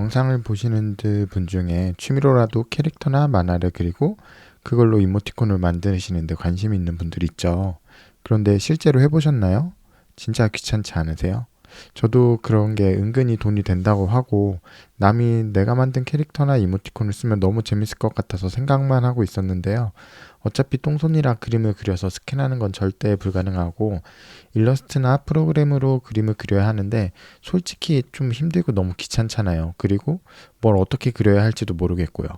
영상을 보시는 분 중에 취미로라도 캐릭터나 만화를 그리고 그걸로 이모티콘을 만드시는데 관심 있는 분들 있죠. 그런데 실제로 해보셨나요? 진짜 귀찮지 않으세요? 저도 그런 게 은근히 돈이 된다고 하고 남이 내가 만든 캐릭터나 이모티콘을 쓰면 너무 재밌을 것 같아서 생각만 하고 있었는데요. 어차피 똥손이라 그림을 그려서 스캔하는 건 절대 불가능하고 일러스트나 프로그램으로 그림을 그려야 하는데 솔직히 좀 힘들고 너무 귀찮잖아요. 그리고 뭘 어떻게 그려야 할지도 모르겠고요.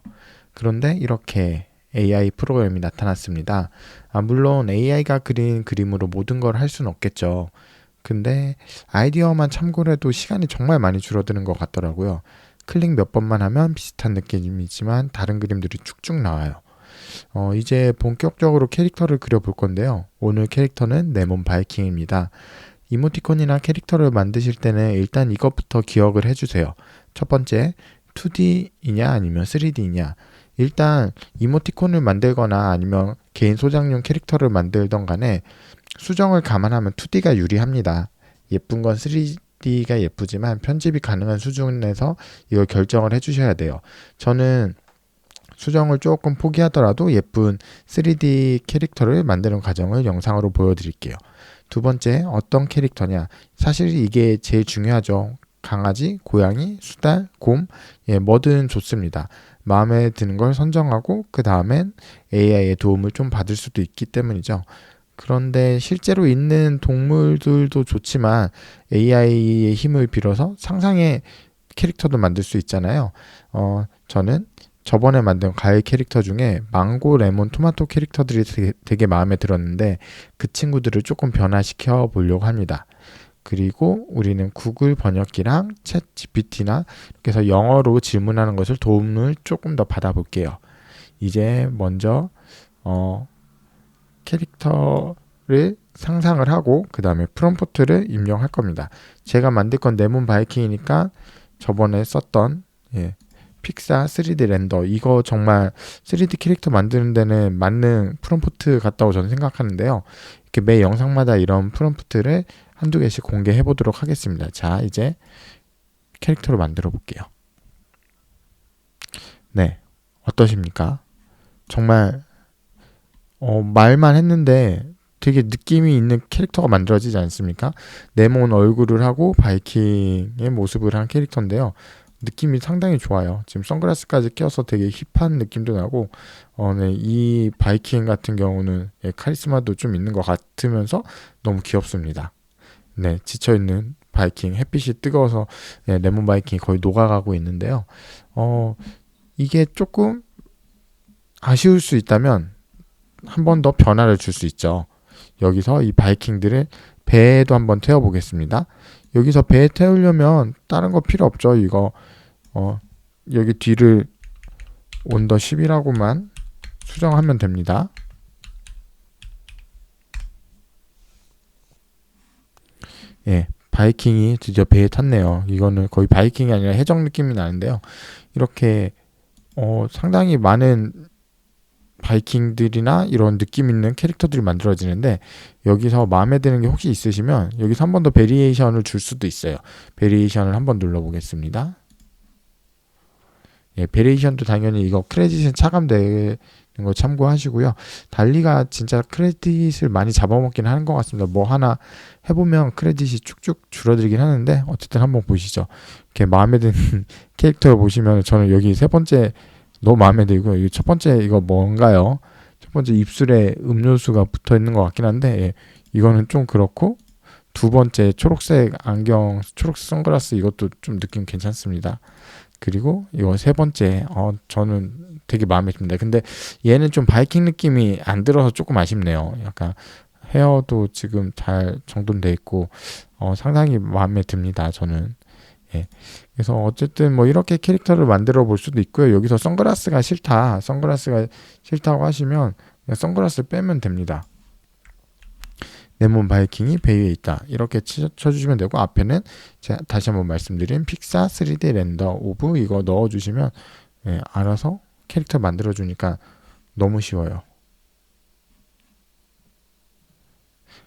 그런데 이렇게 AI 프로그램이 나타났습니다. 아, 물론 AI가 그린 그림으로 모든 걸 할 수는 없겠죠. 근데 아이디어만 참고를 해도 시간이 정말 많이 줄어드는 것 같더라고요. 클릭 몇 번만 하면 비슷한 느낌이지만 다른 그림들이 쭉쭉 나와요. 어, 이제 본격적으로 캐릭터를 그려볼 건데요. 오늘 캐릭터는 네몬 바이킹입니다. 이모티콘이나 캐릭터를 만드실 때는 일단 이것부터 기억을 해주세요. 첫 번째, 2D이냐 아니면 3D이냐. 일단 이모티콘을 만들거나 아니면 개인 소장용 캐릭터를 만들던 간에 수정을 감안하면 2D가 유리합니다. 예쁜 건 3D가 예쁘지만 편집이 가능한 수준에서 이걸 결정을 해주셔야 돼요. 저는 수정을 조금 포기하더라도 예쁜 3D 캐릭터를 만드는 과정을 영상으로 보여드릴게요. 두 번째, 어떤 캐릭터냐. 사실 이게 제일 중요하죠. 강아지, 고양이, 수달, 곰, 예, 뭐든 좋습니다. 마음에 드는 걸 선정하고 그 다음엔 AI의 도움을 좀 받을 수도 있기 때문이죠. 그런데 실제로 있는 동물들도 좋지만 AI의 힘을 빌어서 상상의 캐릭터도 만들 수 있잖아요. 어, 저는 저번에 만든 과일 캐릭터 중에 망고, 레몬, 토마토 캐릭터들이 되게, 되게 마음에 들었는데 그 친구들을 조금 변화시켜 보려고 합니다. 그리고 우리는 구글 번역기랑 챗 GPT나 이렇게 해서 영어로 질문하는 것을 도움을 조금 더 받아볼게요. 이제 먼저 어, 캐릭터를 상상을 하고 그 다음에 프롬프트를 입력할 겁니다. 제가 만들 건 네몬 바이킹이니까 저번에 썼던 예, 픽사 3D 렌더 이거 정말 3D 캐릭터 만드는 데는 맞는 프롬프트 같다고 저는 생각하는데요. 이렇게 매 영상마다 이런 프롬프트를 한두 개씩 공개해 보도록 하겠습니다. 자, 이제 캐릭터로 만들어 볼게요. 네. 어떠십니까? 정말 어, 말만 했는데 되게 느낌이 있는 캐릭터가 만들어지지 않습니까? 네몬 얼굴을 하고 바이킹의 모습을 한 캐릭터인데요. 느낌이 상당히 좋아요. 지금 선글라스까지 껴서 되게 힙한 느낌도 나고, 어, 네, 이 바이킹 같은 경우는 예, 카리스마도 좀 있는 것 같으면서 너무 귀엽습니다. 네, 지쳐있는 바이킹, 햇빛이 뜨거워서 네, 레몬 바이킹이 거의 녹아가고 있는데요. 어, 이게 조금 아쉬울 수 있다면 한 번 더 변화를 줄 수 있죠. 여기서 이 바이킹들을 배에도 한번 태워 보겠습니다. 여기서 배에 태우려면 다른 거 필요 없죠. 이거 어, 여기 뒤를 온더 10이라고만 수정하면 됩니다. 예, 바이킹이 드디어 배에 탔네요. 이거는 거의 바이킹이 아니라 해적 느낌이 나는데요. 이렇게 어, 상당히 많은 바이킹들이나 이런 느낌 있는 캐릭터들이 만들어지는데 여기서 마음에 드는 게 혹시 있으시면 여기서 한 번 더 베리에이션을 줄 수도 있어요. 베리에이션을 한번 눌러보겠습니다. 예, 베리에이션도 당연히 이거 크레딧은 차감되는 거 참고하시고요. 달리가 진짜 크레딧을 많이 잡아먹긴 하는 것 같습니다. 뭐 하나 해보면 크레딧이 쭉쭉 줄어들긴 하는데 어쨌든 한번 보시죠. 이렇게 마음에 드는 캐릭터를 보시면 저는 여기 세 번째 너무 마음에 들고요. 이 첫 번째 이거 뭔가요? 첫 번째 입술에 음료수가 붙어 있는 것 같긴 한데 예, 이거는 좀 그렇고 두 번째 초록색 안경, 초록색 선글라스 이것도 좀 느낌 괜찮습니다. 그리고 이거 세 번째 어 저는 되게 마음에 듭니다. 근데 얘는 좀 바이킹 느낌이 안 들어서 조금 아쉽네요. 약간 헤어도 지금 잘 정돈돼 있고 어 상당히 마음에 듭니다. 저는 예. 그래서 어쨌든 뭐 이렇게 캐릭터를 만들어 볼 수도 있고요. 여기서 선글라스가 싫다, 선글라스가 싫다고 하시면 선글라스 빼면 됩니다. 네몬 바이킹이 배 위에 있다. 이렇게 쳐주시면 되고 앞에는 다시 한번 말씀드린 픽사 3D 렌더 오브 이거 넣어주시면 예, 알아서 캐릭터 만들어주니까 너무 쉬워요.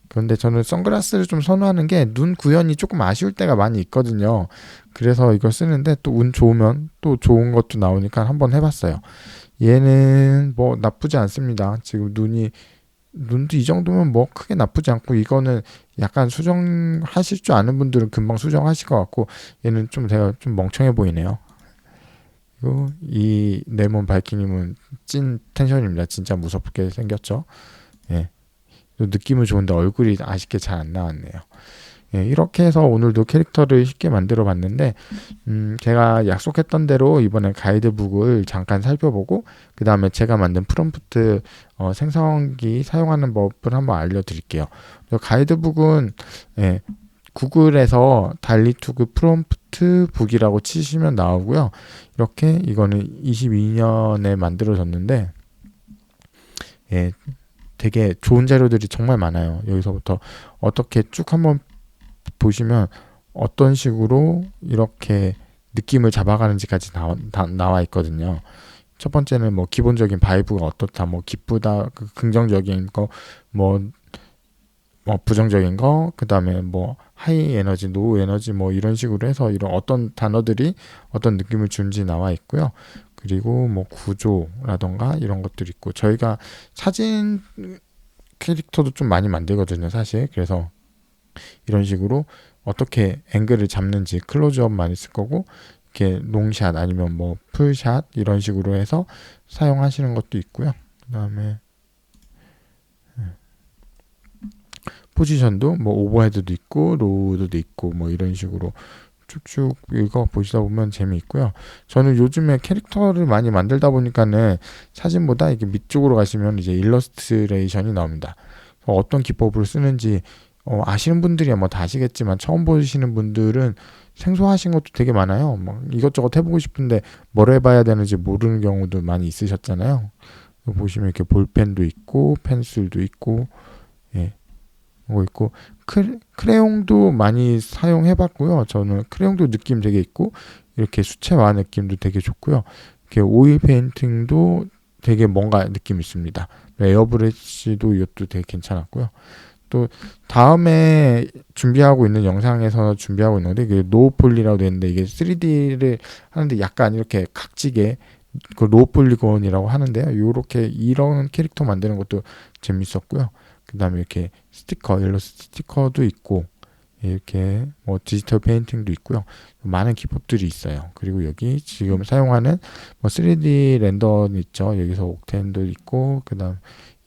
그런데 저는 선글라스를 좀 선호하는 게 눈 구현이 조금 아쉬울 때가 많이 있거든요. 그래서 이걸 쓰는데 또 운 좋으면 또 좋은 것도 나오니까 한번 해봤어요. 얘는 뭐 나쁘지 않습니다. 지금 눈이 눈도 이 정도면 뭐 크게 나쁘지 않고 이거는 약간 수정하실 줄 아는 분들은 금방 수정하실 것 같고 얘는 좀 제가 좀 멍청해 보이네요. 그리고 이 네몬 바이킹님은 찐 텐션입니다. 진짜 무섭게 생겼죠. 예. 느낌은 좋은데 얼굴이 아쉽게 잘 안 나왔네요. 예, 이렇게 해서 오늘도 캐릭터를 쉽게 만들어 봤는데 음, 제가 약속했던 대로 이번에 가이드북을 잠깐 살펴보고 그 다음에 제가 만든 프롬프트 어, 생성기 사용하는 법을 한번 알려드릴게요. 가이드북은 예, 구글에서 달리투그 프롬프트 북이라고 치시면 나오고요. 이렇게 이거는 22년에 만들어졌는데 예, 되게 좋은 자료들이 정말 많아요. 여기서부터 어떻게 쭉 한번 보시면 어떤 식으로 이렇게 느낌을 잡아가는지까지 나와, 다, 나와 있거든요. 첫 번째는 뭐 기본적인 바이브가 어떻다, 뭐 기쁘다, 그 긍정적인 거, 뭐, 뭐 부정적인 거, 그 다음에 뭐 하이 에너지, 노우 에너지 뭐 이런 식으로 해서 이런 어떤 단어들이 어떤 느낌을 주는지 나와 있고요. 그리고 뭐 구조라던가 이런 것들이 있고 저희가 사진 캐릭터도 좀 많이 만들거든요, 사실. 그래서 이런 식으로 어떻게 앵글을 잡는지 클로즈업 많이 쓸 거고 이렇게 롱샷 아니면 뭐 풀샷 이런 식으로 해서 사용하시는 것도 있고요. 그 다음에 예. 포지션도 뭐 오버헤드도 있고 로우도 있고 뭐 이런 식으로 쭉쭉 읽어 보시다 보면 재미있고요. 저는 요즘에 캐릭터를 많이 만들다 보니까는 사진보다 이게 밑쪽으로 가시면 이제 일러스트레이션이 나옵니다. 어떤 기법을 쓰는지 어, 아시는 분들이야 뭐 다 아시겠지만 처음 보시는 분들은 생소하신 것도 되게 많아요. 뭐 이것저것 해보고 싶은데 뭘 해봐야 되는지 모르는 경우도 많이 있으셨잖아요. 보시면 이렇게 볼펜도 있고 펜슬도 있고 예, 뭐 있고 크, 크레용도 많이 사용해봤고요. 저는 크레용도 느낌 되게 있고 이렇게 수채화 느낌도 되게 좋고요. 이렇게 오일 페인팅도 되게 뭔가 느낌 있습니다. 에어브레시도 이것도 되게 괜찮았고요. 또 다음에 준비하고 있는 영상에서 준비하고 있는데 이게 노폴리라고 되어 있는데 이게 3D를 하는데 약간 이렇게 각지게 그 로폴리곤이라고 하는데요. 요렇게 이런 캐릭터 만드는 것도 재밌었고요. 그 다음에 이렇게 스티커, 일러스트 스티커도 있고 이렇게 뭐 디지털 페인팅도 있고요. 많은 기법들이 있어요. 그리고 여기 지금 사용하는 뭐 3D 렌더 있죠. 여기서 옥텐도 있고 그 다음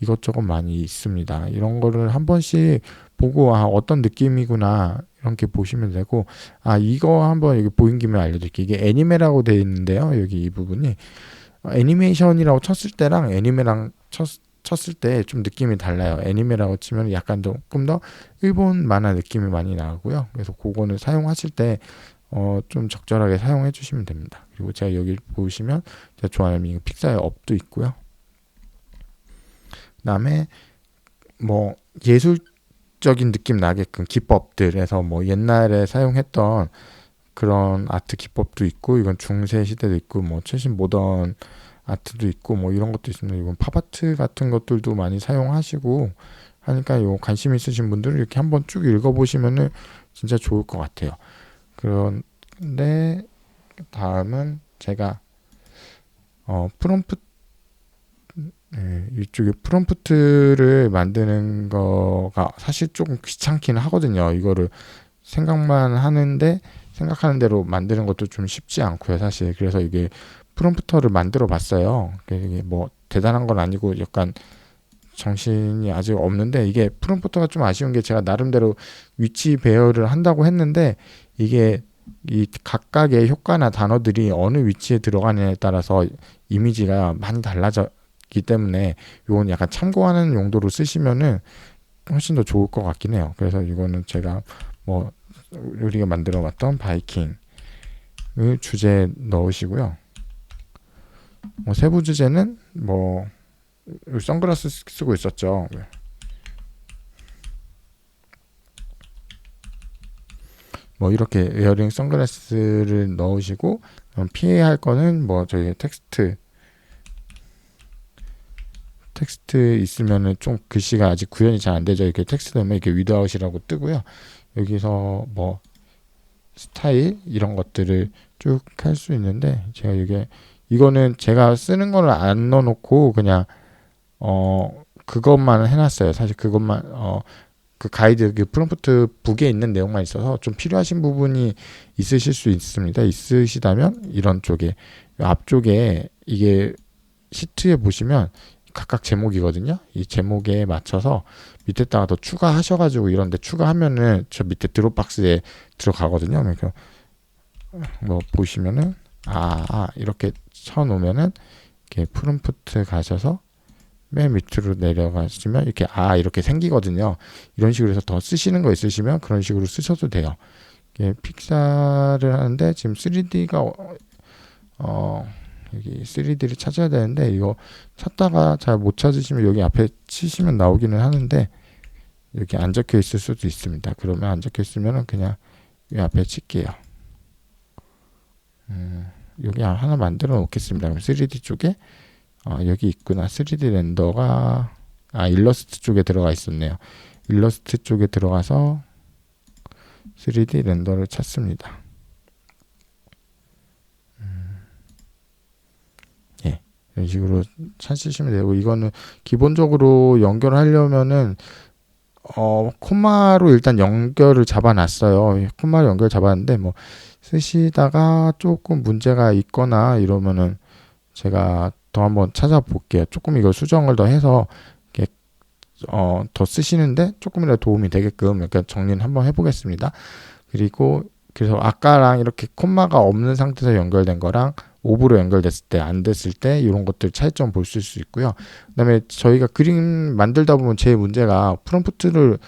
이것저것 많이 있습니다. 이런 거를 한 번씩 보고 아 어떤 느낌이구나 이렇게 보시면 되고 아 이거 한번 여기 보인 김에 알려드릴게요. 이게 애니메라고 되어 있는데요. 여기 이 부분이 애니메이션이라고 쳤을 때랑 애니메랑 쳤, 쳤을 때 좀 느낌이 달라요. 애니메라고 치면 약간 조금 더 일본 만화 느낌이 많이 나고요. 그래서 그거는 사용하실 때 어, 좀 적절하게 사용해 주시면 됩니다. 그리고 제가 여기 보시면 제가 좋아하는 픽사의 업도 있고요. 그 다음에 뭐 예술적인 느낌 나게끔 기법들에서 뭐 옛날에 사용했던 그런 아트 기법도 있고 이건 중세 시대도 있고 뭐 최신 모던 아트도 있고 뭐 이런 것도 있습니다. 이건 팝아트 같은 것들도 많이 사용하시고 하니까 요 관심 있으신 분들은 이렇게 한번 쭉 읽어보시면은 진짜 좋을 것 같아요. 그런데 다음은 제가 어 프롬프트 네, 이쪽에 프롬프트를 만드는 거가 사실 조금 귀찮기는 하거든요. 이거를 생각만 하는데 생각하는 대로 만드는 것도 좀 쉽지 않고요, 사실. 그래서 이게 프롬프터를 만들어 봤어요. 이게 뭐 대단한 건 아니고 약간 정신이 아직 없는데 이게 프롬프터가 좀 아쉬운 게 제가 나름대로 위치 배열을 한다고 했는데 이게 이 각각의 효과나 단어들이 어느 위치에 들어가느냐에 따라서 이미지가 많이 달라져 기 때문에 이건 약간 참고하는 용도로 쓰시면은 훨씬 더 좋을 것 같긴 해요. 그래서 이거는 제가 뭐 우리가 만들어 봤던 바이킹을 주제 넣으시고요. 뭐 세부 주제는 뭐 선글라스 쓰고 있었죠. 뭐 이렇게 에어링 선글라스를 넣으시고 피해야 할 거는 뭐 저희 텍스트 텍스트 있으면은 좀 글씨가 아직 구현이 잘 안 되죠. 이렇게 텍스트 넣으면 이렇게 위드아웃이라고 뜨고요. 여기서 뭐 스타일 이런 것들을 쭉 할 수 있는데 제가 이게 이거는 제가 쓰는 거를 안 넣어놓고 그냥 어 그것만 해놨어요. 사실 그것만 어 그 가이드 그 프롬프트 북에 있는 내용만 있어서 좀 필요하신 부분이 있으실 수 있습니다. 있으시다면 이런 쪽에 앞쪽에 이게 시트에 보시면 각각 제목이거든요. 이 제목에 맞춰서 밑에다가 더 추가하셔가지고 이런데 추가하면은 저 밑에 드롭박스에 들어가거든요. 그러니까 뭐 보시면은 아, 아 이렇게 쳐놓으면은 이렇게 프롬프트 가셔서 맨 밑으로 내려가시면 이렇게 아 이렇게 생기거든요. 이런 식으로 해서 더 쓰시는 거 있으시면 그런 식으로 쓰셔도 돼요. 이게 픽사를 하는데 지금 3D가 어, 어 여기 3D를 찾아야 되는데 이거 찾다가 잘 못 찾으시면 여기 앞에 치시면 나오기는 하는데 여기 안 적혀 있을 수도 있습니다. 그러면 안 적혀 있으면은 그냥 이 앞에 칠게요. 음, 여기 하나 만들어 놓겠습니다. 그럼 3D 쪽에 어, 여기 있구나. 3D 렌더가 아 일러스트 쪽에 들어가 있었네요. 일러스트 쪽에 들어가서 3D 렌더를 찾습니다. 음, 예, 이런 식으로 찾으시면 되고 이거는 기본적으로 연결하려면은 어 콤마로 일단 연결을 잡아놨어요. 콤마로 연결 잡았는데 뭐 쓰시다가 조금 문제가 있거나 이러면은 제가 더 한번 찾아볼게요. 조금 이거 수정을 더 해서 어, 더 쓰시는데 조금이라도 도움이 되게끔 약간 정리를 한번 해보겠습니다. 그리고 그래서 아까랑 이렇게 콤마가 없는 상태에서 연결된 거랑 오브로 연결됐을 때 안 됐을 때 이런 것들 차이점 볼 수 있고요. 그다음에 저희가 그림 만들다 보면 제 문제가 프롬프트를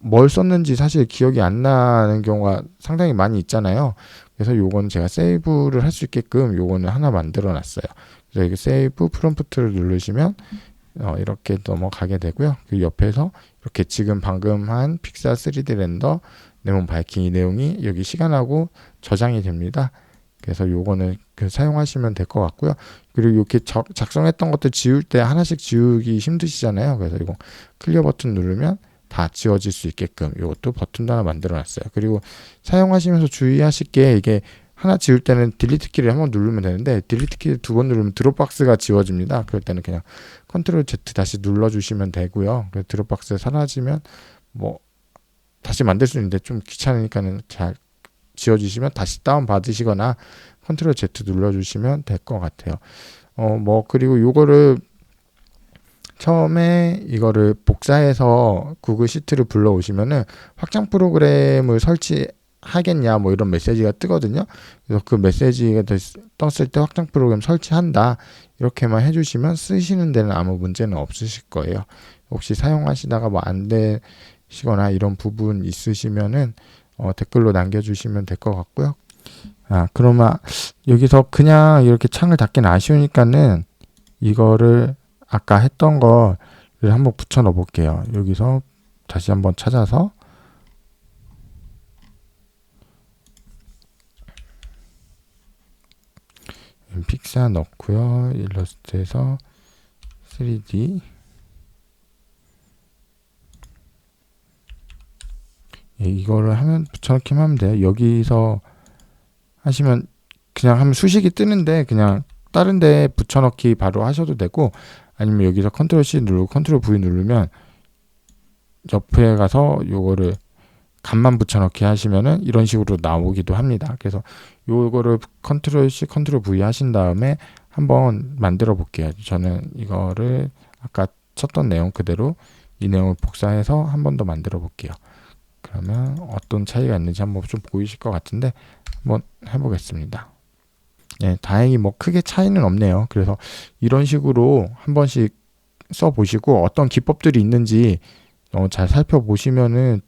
뭘 썼는지 사실 기억이 안 나는 경우가 상당히 많이 있잖아요. 그래서 요거는 제가 세이브를 할 수 있게끔 요거는 하나 만들어 놨어요. 그래서 이게 세이브 프롬프트를 누르시면 어, 이렇게 넘어가게 되고요. 그 옆에서 이렇게 지금 방금 한 픽사 3D 렌더 네몬 바이킹 이 내용이 여기 시간하고 저장이 됩니다. 그래서 요거는 그 사용하시면 될 것 같고요. 그리고 이렇게 작성했던 것들 지울 때 하나씩 지우기 힘드시잖아요. 그래서 이거 클리어 버튼 누르면 다 지워질 수 있게끔 이것도 버튼도 하나 만들어 놨어요. 그리고 사용하시면서 주의하실 게 이게 하나 지울 때는 딜리트 키를 한번 누르면 되는데 딜리트 키를 두 번 누르면 드롭박스가 지워집니다. 그럴 때는 그냥 컨트롤 Z 다시 눌러 주시면 되고요. 그 드롭박스 사라지면 뭐 다시 만들 수 있는데 좀 귀찮으니까는 잘 지워주시면 다시 다운 받으시거나 컨트롤 Z 눌러 주시면 될 것 같아요. 어 뭐 그리고 요거를 처음에 이거를 복사해서 구글 시트를 불러오시면은 확장 프로그램을 설치 하겠냐 뭐 이런 메시지가 뜨거든요. 그래서 그 메시지가 떴을 때 확장 프로그램 설치한다 이렇게만 해주시면 쓰시는 데는 아무 문제는 없으실 거예요. 혹시 사용하시다가 뭐 안 되시거나 이런 부분 있으시면은 어, 댓글로 남겨주시면 될 것 같고요. 아 그러면 여기서 그냥 이렇게 창을 닫긴 아쉬우니까는 이거를 아까 했던 거를 한번 붙여 넣어 볼게요. 여기서 다시 한번 찾아서 픽사 넣고요. 일러스트에서 3D 예, 이거를 하면 붙여넣기만 하면 돼요. 여기서 하시면 그냥 하면 수식이 뜨는데 그냥 다른 데 붙여넣기 바로 하셔도 되고 아니면 여기서 컨트롤 C 누르고 컨트롤 V 누르면 옆에 가서 요거를 간만 붙여넣기 하시면은 이런 식으로 나오기도 합니다. 그래서 요거를 컨트롤 C, 컨트롤 V 하신 다음에 한번 만들어 볼게요. 저는 이거를 아까 쳤던 내용 그대로 이 내용을 복사해서 한 번 더 만들어 볼게요. 그러면 어떤 차이가 있는지 한번 좀 보이실 것 같은데 한번 해보겠습니다. 네, 다행히 뭐 크게 차이는 없네요. 그래서 이런 식으로 한 번씩 써보시고 어떤 기법들이 있는지 어, 잘 살펴보시면은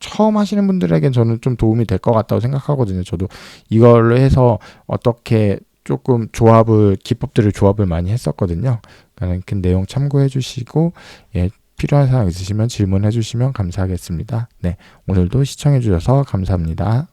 처음 하시는 분들에겐 저는 좀 도움이 될 것 같다고 생각하거든요. 저도 이걸로 해서 어떻게 조금 조합을 기법들을 조합을 많이 했었거든요. 그러니까 그 내용 참고해 주시고 예, 필요한 사항 있으시면 질문해 주시면 감사하겠습니다. 네, 오늘도 시청해 주셔서 감사합니다.